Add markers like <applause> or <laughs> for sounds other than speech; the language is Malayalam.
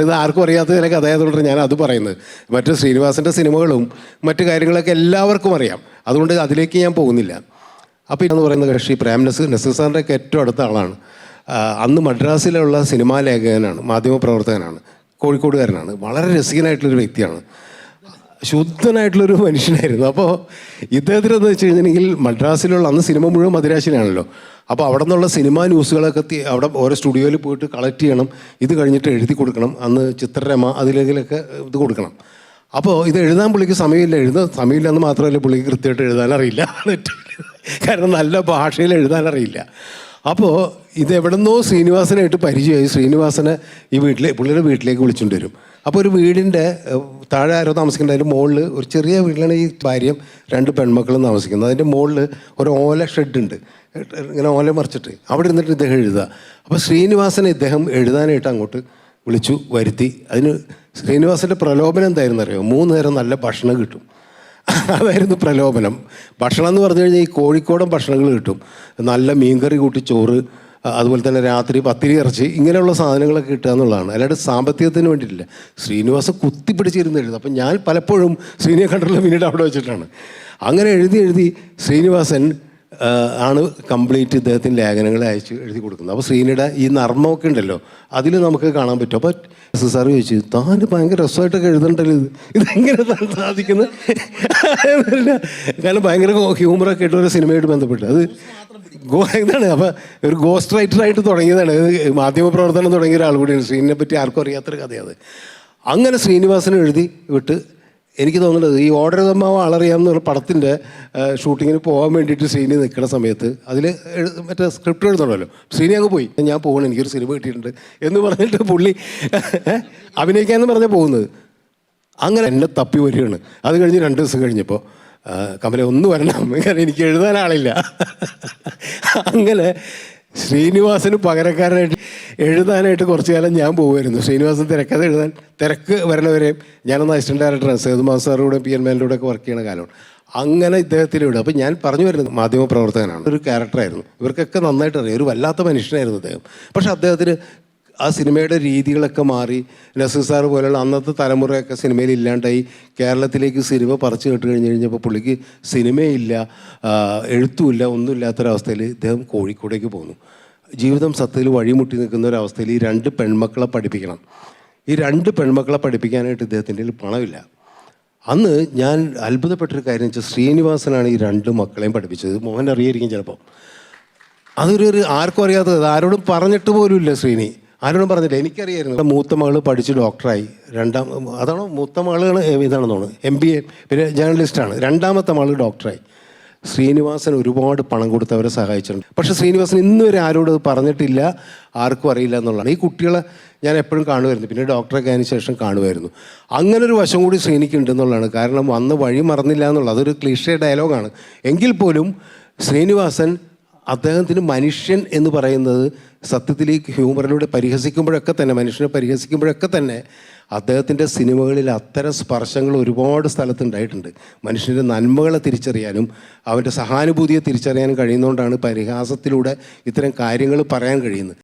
ഇത് ആർക്കും അറിയാത്ത ചില കഥയായതുകൊണ്ട് ഞാൻ അത് പറയുന്നത്. മറ്റ് ശ്രീനിവാസന്റെ സിനിമകളും മറ്റ് കാര്യങ്ങളൊക്കെ എല്ലാവർക്കും അറിയാം. അതുകൊണ്ട് അതിലേക്ക് ഞാൻ പോകുന്നില്ല. അപ്പോൾ ഇതെന്ന് പറയുന്ന കക്ഷി പ്രേം നസീർ. നസീർ സാറിന്റെ ഒക്കെ ഏറ്റവും അടുത്ത ആളാണ്. അന്ന് മദ്രാസിലുള്ള സിനിമാ ലേഖകനാണ് മാധ്യമപ്രവർത്തകനാണ് കോഴിക്കോടുകാരനാണ്. വളരെ രസികനായിട്ടുള്ളൊരു വ്യക്തിയാണ്. ശുദ്ധനായിട്ടുള്ളൊരു മനുഷ്യനായിരുന്നു. അപ്പോൾ ഇദ്ദേഹത്തിന് എന്ന് വെച്ച് കഴിഞ്ഞിട്ടുണ്ടെങ്കിൽ മദ്രാസിലുള്ള അന്ന് സിനിമ മുഴുവൻ മദ്രാസിലാണല്ലോ. അപ്പോൾ അവിടെ നിന്നുള്ള സിനിമാ ന്യൂസുകളൊക്കെ അവിടെ ഓരോ സ്റ്റുഡിയോയിൽ പോയിട്ട് കളക്ട് ചെയ്യണം. ഇത് കഴിഞ്ഞിട്ട് എഴുതി കൊടുക്കണം. അന്ന് ചിത്രരമ അതിലെങ്കിലൊക്കെ ഇത് കൊടുക്കണം. അപ്പോൾ ഇത് എഴുതാൻ പുള്ളിക്ക് സമയമില്ല. എഴുതാൻ സമയമില്ലെന്ന് മാത്രമല്ല പുള്ളിക്ക് കൃത്യമായിട്ട് എഴുതാൻ അറിയില്ല <laughs> കാരണം നല്ല ഭാഷയിൽ എഴുതാൻ അറിയില്ല അപ്പോൾ ഇത് എവിടെന്നോ ശ്രീനിവാസനായിട്ട് പരിചയമായി. ശ്രീനിവാസനെ ഈ വീട്ടിലെ പുള്ളിയുടെ വീട്ടിലേക്ക് വിളിച്ചുകൊണ്ട് വരും. അപ്പോൾ ഒരു വീടിന്റെ താഴെ ആരോ താമസിക്കേണ്ട അതിന്റെ മുകളിൽ ഒരു ചെറിയ വീട്ടിലാണ് ഈ ഭാര്യയും രണ്ട് പെൺമക്കളും താമസിക്കുന്നത്. അതിന്റെ മുകളിൽ ഒരു ഓല ഷെഡ് ഉണ്ട് ഇങ്ങനെ ഓല മറിച്ചിട്ട്. അവിടെ ഇരുന്നിട്ട് ഇദ്ദേഹം എഴുതുക. അപ്പോൾ ശ്രീനിവാസനെ ഇദ്ദേഹം എഴുതാനായിട്ട് അങ്ങോട്ട് വിളിച്ചു വരുത്തി. അതിന് ശ്രീനിവാസന്റെ പ്രലോഭനം എന്തായിരുന്നു അറിയാമോ മൂന്ന് നേരം നല്ല ഭക്ഷണം കിട്ടും. അതായിരുന്നു പ്രലോഭനം. ഭക്ഷണം എന്ന് പറഞ്ഞു കഴിഞ്ഞാൽ ഈ കോഴിക്കോടൻ ഭക്ഷണങ്ങൾ കിട്ടും. നല്ല മീൻകറി കൂട്ടി ചോറ് അതുപോലെ തന്നെ രാത്രി പത്തിരി ഇറച്ചി ഇങ്ങനെയുള്ള സാധനങ്ങളൊക്കെ കിട്ടുക എന്നുള്ളതാണ്. അല്ലാണ്ട് സാമ്പത്തികത്തിന് വേണ്ടിയിട്ടില്ല. ശ്രീനിവാസ് കുത്തിപ്പിടിച്ചിരുന്ന് എഴുതും. അപ്പം ഞാൻ പലപ്പോഴും ശ്രീനിയെ കണ്ടിട്ടുള്ള പിന്നീട് അവിടെ വെച്ചിട്ടാണ്. അങ്ങനെ എഴുതി എഴുതി ശ്രീനിവാസൻ ആണ് കംപ്ലീറ്റ് ഇദ്ദേഹത്തിന് ലേഖനങ്ങൾ അയച്ച് എഴുതി കൊടുക്കുന്നത്. അപ്പോൾ ശ്രീനിയുടെ ഈ നർമ്മമൊക്കെ ഉണ്ടല്ലോ അതിൽ നമുക്ക് കാണാൻ പറ്റും. അപ്പോൾ എസ് സാർ ചോദിച്ചു താൻ ഭയങ്കര രസമായിട്ടൊക്കെ എഴുതണ്ടല്ലോ ഇത്? ഇതെങ്ങനെ സാധിക്കുന്നത്? കാരണം ഭയങ്കര ഹ്യൂമറൊക്കെ ആയിട്ട് ഒരു സിനിമയായിട്ട് ബന്ധപ്പെട്ട്. അത് ഗോ എന്താണ് അപ്പോൾ ഒരു ഗോസ്റ്റ് റൈറ്ററായിട്ട് തുടങ്ങിയതാണ്. മാധ്യമ പ്രവർത്തനം തുടങ്ങിയ ഒരാൾ കൂടിയാണ്. ശ്രീനിനെ പറ്റി ആർക്കും അറിയാത്തൊരു കഥയാണ് അങ്ങനെ ശ്രീനിവാസനെ എഴുതി വിട്ട് എനിക്ക് തോന്നുന്നത് ഈ ഓർഡർ തമ്മാവ് ആളറിയാമെന്നുള്ള പടത്തിന്റെ ഷൂട്ടിങ്ങിന് പോകാൻ വേണ്ടിയിട്ട് ശ്രീനി നിൽക്കുന്ന സമയത്ത് അതിൽ മറ്റേ സ്ക്രിപ്റ്റ് എഴുതണമല്ലോ ശ്രീനി അങ്ങ് പോയി. ഞാൻ പോകണം എനിക്കൊരു സിനിമ കിട്ടിയിട്ടുണ്ട് എന്ന് പറഞ്ഞിട്ട് പുള്ളി അഭിനയിക്കാമെന്ന് പറഞ്ഞാൽ പോകുന്നത്. അങ്ങനെ എന്നെ തപ്പി വരികയാണ്. അത് കഴിഞ്ഞ് രണ്ട് ദിവസം കഴിഞ്ഞപ്പോൾ കമല ഒന്ന് വരണം കാരണം എനിക്ക് എഴുതാൻ ആളില്ല. അങ്ങനെ ശ്രീനിവാസന് പകരക്കാരനായിട്ട് എഴുതാനായിട്ട് കുറച്ച് കാലം ഞാൻ പോകുമായിരുന്നു ശ്രീനിവാസൻ തിരക്കഥ എഴുതാൻ തിരക്ക് വരണവരെ ഞാനൊന്ന് അസിസ്റ്റന്റ് ഡയറക്ടറാണ് സേതുമാ സാറിലൂടെ പി എൻ മേലിലൂടെ ഒക്കെ വർക്ക് ചെയ്യണ കാലമാണ്. അങ്ങനെ ഇദ്ദേഹത്തിലൂടെ അപ്പോൾ ഞാൻ പറഞ്ഞു വരുന്നത് മാധ്യമപ്രവർത്തകനാണ് ഒരു ക്യാരക്ടറായിരുന്നു ഇവർക്കൊക്കെ നന്നായിട്ട് അറിയാം. ഒരു വല്ലാത്ത മനുഷ്യനായിരുന്നു അദ്ദേഹം. പക്ഷേ അദ്ദേഹത്തിന് ആ സിനിമയുടെ രീതികളൊക്കെ മാറി നസീർ സാർ പോലെയുള്ള അന്നത്തെ തലമുറയൊക്കെ സിനിമയിൽ ഇല്ലാണ്ടായി കേരളത്തിലേക്ക് സിനിമ പറിച്ചു കേട്ട് കഴിഞ്ഞ് കഴിഞ്ഞപ്പോൾ പുള്ളിക്ക് സിനിമയില്ല എഴുത്തുമില്ല ഒന്നുമില്ലാത്തൊരവസ്ഥയിൽ ഇദ്ദേഹം കോഴിക്കോടേക്ക് പോന്നു. ജീവിതം സത്യത്തിൽ വഴിമുട്ടി നിൽക്കുന്ന ഒരു അവസ്ഥയിൽ ഈ രണ്ട് പെൺമക്കളെ പഠിപ്പിക്കണം. ഈ രണ്ട് പെൺമക്കളെ പഠിപ്പിക്കാനായിട്ട് ഇദ്ദേഹത്തിന്റെ കയ്യിൽ പണമില്ല. അന്ന് ഞാൻ അത്ഭുതപ്പെട്ടൊരു കാര്യം വെച്ചാൽ ശ്രീനിവാസനാണ് ഈ രണ്ട് മക്കളെയും പഠിപ്പിച്ചത്. മോഹൻ അറിയായിരിക്കും ചിലപ്പോൾ അതൊരു ഒരു ആർക്കും അറിയാത്തത്. ആരോടും പറഞ്ഞിട്ട് പോലും ഇല്ല ശ്രീനി. ആരോടും പറഞ്ഞില്ല എനിക്കറിയായിരുന്നു. മൂത്ത മകൾ പഠിച്ച് ഡോക്ടറായി. രണ്ടാം അതാണോ? മൂത്ത മകളാണ് ഇതാണെന്ന് തോന്നുന്നു. എം ബി എ പിന്നെ ജേർണലിസ്റ്റാണ് രണ്ടാമത്തെ മകൾ ഡോക്ടറായി. ശ്രീനിവാസൻ ഒരുപാട് പണം കൊടുത്ത് അവരെ സഹായിച്ചിട്ടുണ്ട്. പക്ഷെ ശ്രീനിവാസൻ ഇന്ന് വരെ ആരോട് പറഞ്ഞിട്ടില്ല ആർക്കും അറിയില്ല എന്നുള്ളതാണ്. ഈ കുട്ടികളെ ഞാൻ എപ്പോഴും കാണുമായിരുന്നു. പിന്നെ ഡോക്ടറെ അതിന് ശേഷം കാണുമായിരുന്നു. അങ്ങനെ ഒരു വശം കൂടി ശ്രീനിക്ക് എന്നുള്ളതാണ്. കാരണം വന്ന് വഴി മറന്നില്ല എന്നുള്ളത് അതൊരു ക്ലീഷേ ഡയലോഗാണ്. എങ്കിൽ പോലും ശ്രീനിവാസൻ അദ്ദേഹത്തിന് മനുഷ്യൻ എന്ന് പറയുന്നത് സത്യത്തിൽ ഈ ഹ്യൂമറിലൂടെ പരിഹസിക്കുമ്പോഴൊക്കെ തന്നെ മനുഷ്യനെ പരിഹസിക്കുമ്പോഴൊക്കെ തന്നെ അദ്ദേഹത്തിന്റെ സിനിമകളിൽ അത്തരം സ്പർശങ്ങൾ ഒരുപാട് സ്ഥലത്തുണ്ടായിട്ടുണ്ട് മനുഷ്യന്റെ നന്മകളെ തിരിച്ചറിയാനും അവന്റെ സഹാനുഭൂതിയെ തിരിച്ചറിയാനും കഴിയുന്നതുകൊണ്ടാണ് പരിഹാസത്തിലൂടെ ഇത്തരം കാര്യങ്ങൾ പറയാൻ കഴിയുന്നത്.